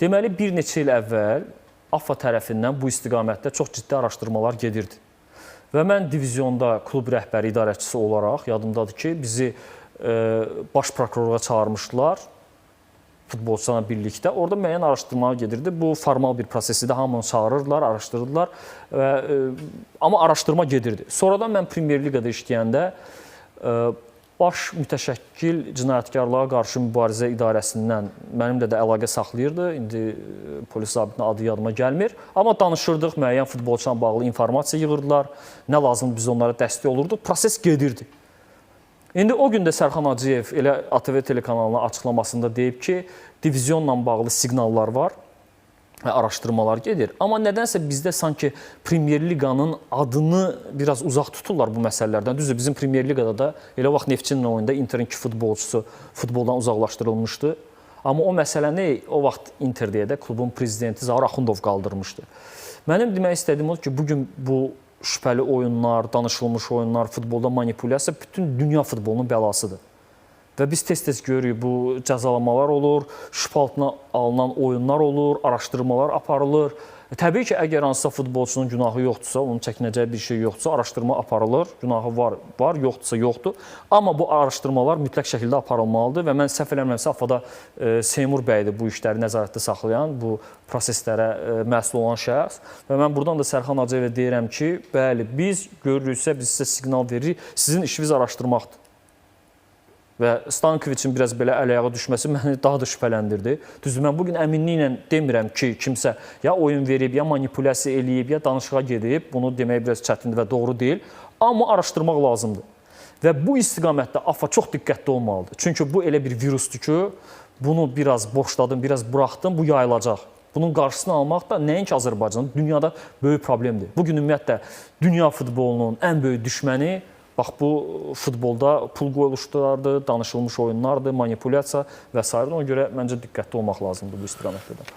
Deməli bir neçə il əvvəl AFFA tərəfindən bu istiqamətdə çox ciddi araşdırmalar gedirdi. Və mən divizionda klub rəhbəri idarəçisi olaraq yadımdadır ki, bizi e, baş prokurora çağırmışdılar futbolçularla birlikdə. Orada müəyyən araşdırmalar gedirdi. Bu formal bir proses idi. Hamını çağırırdılar, araşdırırdılar və e, amma araşdırma gedirdi. Sonradan mən Premyer Liqada işləyəndə e, baş mütəşəkkil cinayətkarlığa qarşı mübarizə idarəsindən mənimlə də əlaqə saxlayırdı. İndi e, polis zabitinin adı yadıma gəlmir. Amma danışırdıq, müəyyən futbolçularla bağlı informasiya yığırdılar. Nə lazımdır biz onlara dəstək olurduq. Proses gedirdi. İndi o gün də Sərxan Hacıyev elə ATV telekanalına açıqlamasında deyib ki, divizionla bağlı siqnallar var araşdırmalar gedir. Amma nədənsə bizdə sanki Premyer Liqanın adını biraz uzaq tuturlar bu məsələlərdən. Düzdür, bizim Premyer Liqada da elə vaxt Neftçinin oyunda Interin iki futbolçusu futboldan uzaqlaşdırılmışdı. Amma o məsələni o vaxt Inter deyə də klubun prezidenti Zaur Axundov qaldırmışdı. Mənim demək istədiyim odur ki, bu gün bu şübhəli oyunlar, danışılmış oyunlar, futbolda manipulyasiya bütün dünya futbolunun bəlasıdır. Və biz tez-tez görürük bu cəzalamalar olur, şübhə altına alınan oyunlar olur, araşdırmalar aparılır. Təbii ki, əgər hansısa futbolçunun günahı yoxdursa, onun çəkinəcəyi bir şey yoxdursa, araşdırma aparılır. Günahı var, var, yoxdursa yoxdur. Amma bu araşdırmalar mütləq şəkildə aparılmalıdır və mən səhv eləmirəmsə AFAD-da e, Seymur bəydir bu işləri nəzarətdə saxlayan, bu proseslərə e, məsul olan şəxs və mən buradan da Sərxan Hacıyevə deyirəm ki, bəli, biz görürüksə biz sizə siqnal veririk, sizin işiniz araşdırmaqdır. Və Stankoviçin biraz belə əl-ayağa düşməsi məni daha da şübhələndirdi. Düzdür, mən bu gün əminliklə demirəm ki, kimsə ya oyun verib, ya manipulyasiya eləyib, ya danışığa gedib. Bunu demək biraz çətindir və doğru deyil. Amma araşdırmaq lazımdır. Və bu istiqamətdə AFA çox diqqətli olmalıdır. Çünki bu elə bir virusdur ki, bunu biraz boşladım, biraz buraxdım, bu yayılacaq. Bunun qarşısını almaq da nəinki Azərbaycanda, dünyada böyük problemdir. Bu gün ümumiyyətlə dünya futbolunun ən böyük düşməni bax bu futbolda pul qoyuluşlardır, danışılmış oyunlardır, manipulyasiya və s. Ona görə məncə diqqətli olmaq lazımdır bu istiqamətdə də.